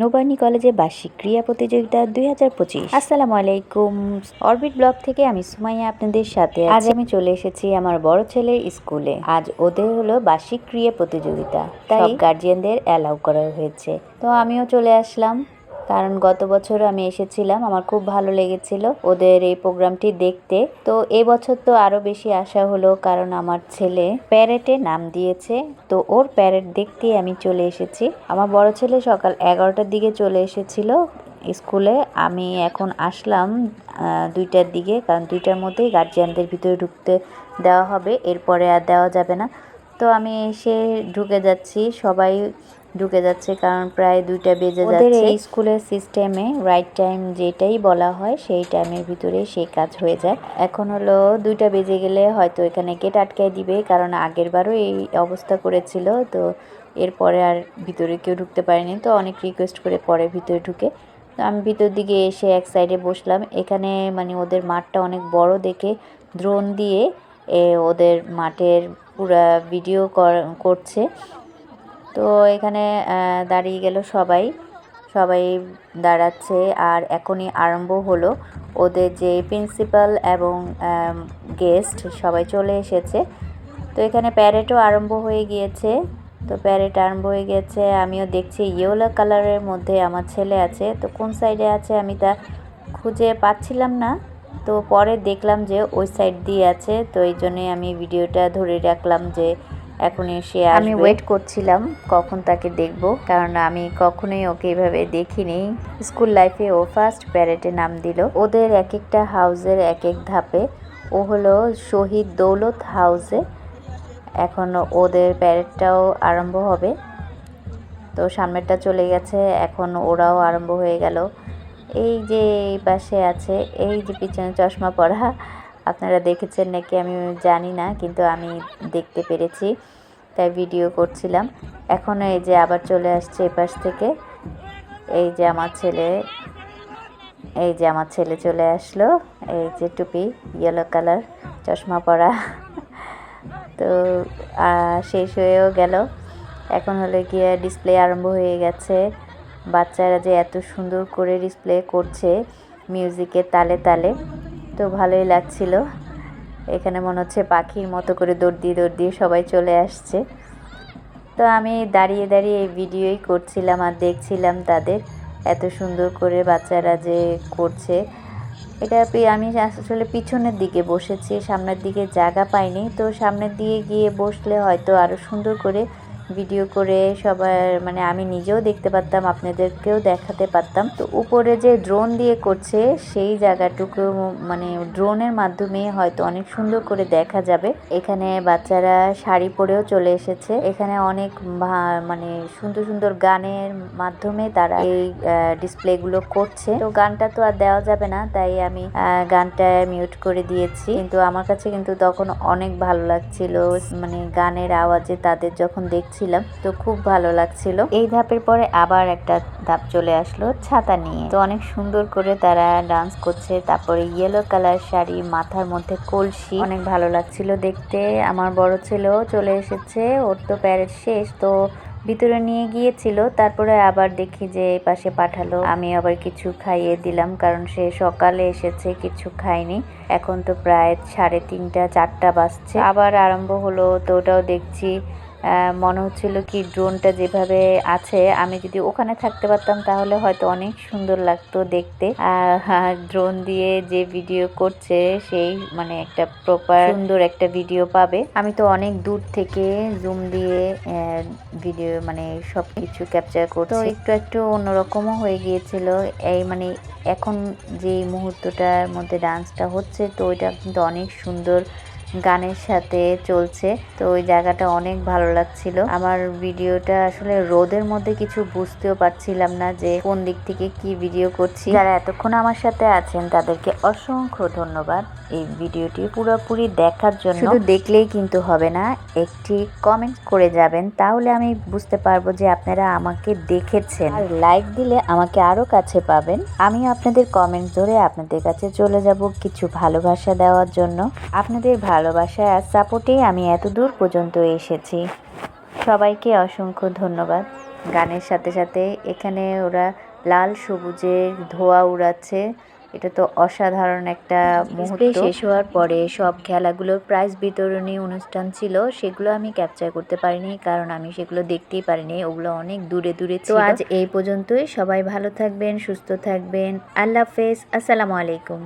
নোবার্নি কলেজে বার্ষিক ক্রীড়া প্রতিযোগিতা দুই হাজার পঁচিশ। আসসালামু আলাইকুম। অরবিট ব্লক থেকে আমি সুমাইয়া আপনাদের সাথে আজ আমি চলে এসেছি আমার বড় ছেলে স্কুলে। আজ ওদের হলো বার্ষিক ক্রীড়া প্রতিযোগিতা। তাই? গার্জিয়ানদের অ্যালাউ করা হয়েছে। তো আমিও চলে আসলাম। কারণ গত বছর আমি এসেছিলাম, আমার খুব ভালো লেগেছিল ওদের এই প্রোগ্রামটি দেখতে। তো এবছর তো আরও বেশি আশা হলো কারণ আমার ছেলে প্যারেটে নাম দিয়েছে। তো ওর প্যারেট দেখতে আমি চলে এসেছি। আমার বড় ছেলে সকাল এগারোটার দিকে চলে এসেছিল স্কুলে। আমি এখন আসলাম দুইটার দিকে কারণ দুইটার মধ্যেই গার্জিয়ানদের ভিতরে ঢুকতে দেওয়া হবে, এরপরে আর দেওয়া যাবে না। তো আমি এসে ঢুকে যাচ্ছি, সবাই ঢুকে যাচ্ছে কারণ প্রায় দুইটা বেজে যাচ্ছে। এই স্কুলের সিস্টেমে রাইট টাইম যেটাই বলা হয় সেই টাইমের ভিতরে সেই কাজ হয়ে যায়। এখন হলো দুইটা বেজে গেলে হয়তো এখানে গেট আটকায় দিবে কারণ আগের বারও এই অবস্থা করেছিল তো এরপরে আর ভিতরে কেউ ঢুকতে পারেনি। তো অনেক রিকোয়েস্ট করে পরে ভিতরে ঢুকে। তো আমি ভিতর দিকে এসে এক সাইডে বসলাম। এখানে মানে ওদের মাঠটা অনেক বড় দেখে ড্রোন দিয়ে এ, ওদের মাঠের পুরা ভিডিও করছে। তো এখানে দাঁড়িয়ে গেল সবাই। সবাই দাঁড়াচ্ছে আর এখনই আরম্ভ হলো। ওদের যে প্রিন্সিপাল এবং গেস্ট সবাই চলে এসেছে। তো এখানে প্যারেটও আরম্ভ হয়ে গিয়েছে। তো প্যারেট আরম্ভ হয়ে গেছে আমিও দেখছি ইয়েলো কালারের মধ্যে আমার ছেলে আছে। তো কোন সাইডে আছে আমি তা খুঁজে পাচ্ছিলাম না। তো পরে দেখলাম যে ওই সাইড দিয়ে আছে। তো এই জন্যই আমি ভিডিওটা ধরে রাখলাম যে এখন এসে আমি ওয়েট করছিলাম কখন তাকে দেখব কারণ আমি কখনোই ওকে এভাবে দেখিনি। স্কুল লাইফে ও ফার্স্ট প্যারেডে নাম দিল। ওদের এক একটা হাউসের এক এক ধাপে ও হলো শহীদ দৌলত হাউসে এখন ওদের প্যারেডটাও আরম্ভ হবে। তো সামনেরটা চলে গেছে এখন ওরাও আরম্ভ হয়ে গেল। এই যে এই পাশে আছে এই যে পিছনে চশমা পরা আপনারা দেখেছেন নাকি আমি জানি না, কিন্তু আমি দেখতে পেরেছি, তাই ভিডিও করছিলাম। এখন এই যে আবার চলে আসছে এ পাশ থেকে। এই যে আমার ছেলে, এই যে আমার ছেলে চলে আসলো। এই যে টুপি ইয়েলো কালার চশমা পরা। তো শেষ হয়েও গেল। এখন হলে গিয়ে ডিসপ্লে আরম্ভ হয়ে গেছে। বাচ্চারা যে এত সুন্দর করে ডিসপ্লে করছে মিউজিকের তালে তালে। তো ভালোই লাগছিল। এখানে মনে হচ্ছে পাখির মতো করে দৌড় দিয়ে দৌড় দিয়ে সবাই চলে আসছে। তো আমি দাঁড়িয়ে দাঁড়িয়ে এই ভিডিওই করছিলাম আর দেখছিলাম তাদের এত সুন্দর করে বাচ্চারা যে করছে। এটা আমি আসলে পিছনের দিকে বসেছি, সামনের দিকে জায়গা পাইনি। তো সামনের দিকে গিয়ে বসলে হয়তো আরও সুন্দর করে ভিডিও করে সবার মানে আমি নিজেও দেখতে পারতাম, আপনাদেরকেও দেখাতে পারতাম। তো উপরে যে ড্রোন দিয়ে করছে, সেই জায়গাটুকু মানে ড্রোনের মাধ্যমে হয়তো অনেক সুন্দর করে দেখা যাবে। এখানে বাচ্চারা শাড়ি পরেও চলে এসেছে। এখানে অনেক মানে সুন্দর সুন্দর গানের মাধ্যমে তারা এই ডিসপ্লেগুলো করছে। তো গানটা তো আর দেওয়া যাবে না, তাই আমি গানটা মিউট করে দিয়েছি। কিন্তু আমার কাছে কিন্তু তখন অনেক ভালো লাগছিল। মানে গানের আওয়াজে তাদের যখন দেখছিলাম, তো খুব ভালো লাগছিল। এই ধাপের পরে আবার একটা ধাপ চলে আসলো, ছাতা নিয়ে। তো অনেক সুন্দর করে তারা ডান্স করছে, তারপরে ইয়েলো কালার শাড়ি, মাথার মধ্যে কলসি। অনেক ভালো লাগছিল দেখতে। আমার বড় ছেলেও চলে এসেছে, ওর তো প্যারেড শেষ, তো ভিতরে নিয়ে গিয়েছিল, তারপরে আবার দেখি যে পাশে পাঠালো। আমি আবার কিছু খাইয়ে দিলাম, কারণ সে সকালে এসেছে, কিছু খায়নি। এখন তো প্রায় সাড়ে তিনটা, চারটা বাজছে। আবার আরম্ভ হলো, তো ওটাও দেখছি। মনে হচ্ছিল কি ড্রোনটা যেভাবে আছে, আমি যদি ওখানে থাকতে পারতাম তাহলে হয়তো অনেক সুন্দর লাগতো দেখতে। ড্রোন দিয়ে যে ভিডিও করছে, সেই মানে একটা প্রপার সুন্দর একটা ভিডিও পাবে। আমি তো অনেক দূর থেকে জুম দিয়ে ভিডিও মানে সব কিছু ক্যাপচার করছি। তো একটু একটু অন্যরকমও হয়ে গিয়েছিল। এই মানে এখন যে মুহূর্তটার মধ্যে ডান্সটা হচ্ছে, তো ওইটা কিন্তু অনেক সুন্দর গানের সাথে চলছে। তো ওই জায়গাটা অনেক ভালো লাগছিল। আমার ভিডিওটা আসলে রোদের মধ্যে কিছু বুঝতেও পারছিলাম না যে কোন দিক থেকে কি ভিডিও করছি। যারা এতক্ষণ আমার সাথে আছেন, তাদেরকে অসংখ্য ধন্যবাদ। এই ভিডিওটি পুরোপুরি দেখার জন্য শুধু দেখলেই কিন্তু হবে না একটি কমেন্ট করে যাবেন তাহলে আমি বুঝতে পারব যে আপনারা আমাকে দেখেছেন। আর লাইক দিলে আমাকে আরও কাছে পাবেন। আমি আপনাদের কমেন্ট ধরে আপনাদের কাছে চলে যাব কিছু ভালোবাসা দেওয়ার জন্য। আপনাদের ভালোবাসা আর সাপোর্টেই আমি এত দূর পর্যন্ত এসেছি। সবাইকে অসংখ্য ধন্যবাদ। গানের সাথে সাথে এখানে ওরা লাল সবুজের ধোয়া উড়াচ্ছে। এটা তো অসাধারণ একটা মুহূর্ত। শেষ হওয়ার পরে সব খেলাগুলোর প্রাইজ বিতরণী অনুষ্ঠান ছিল সেগুলো আমি ক্যাপচার করতে পারিনি কারণ আমি সেগুলো দেখতেই পারিনি ওগুলো অনেক দূরে দূরে তো আজ এই পর্যন্তই সবাই ভালো থাকবেন সুস্থ থাকবেন আল্লাহ হাফেজ আসসালামু আলাইকুম।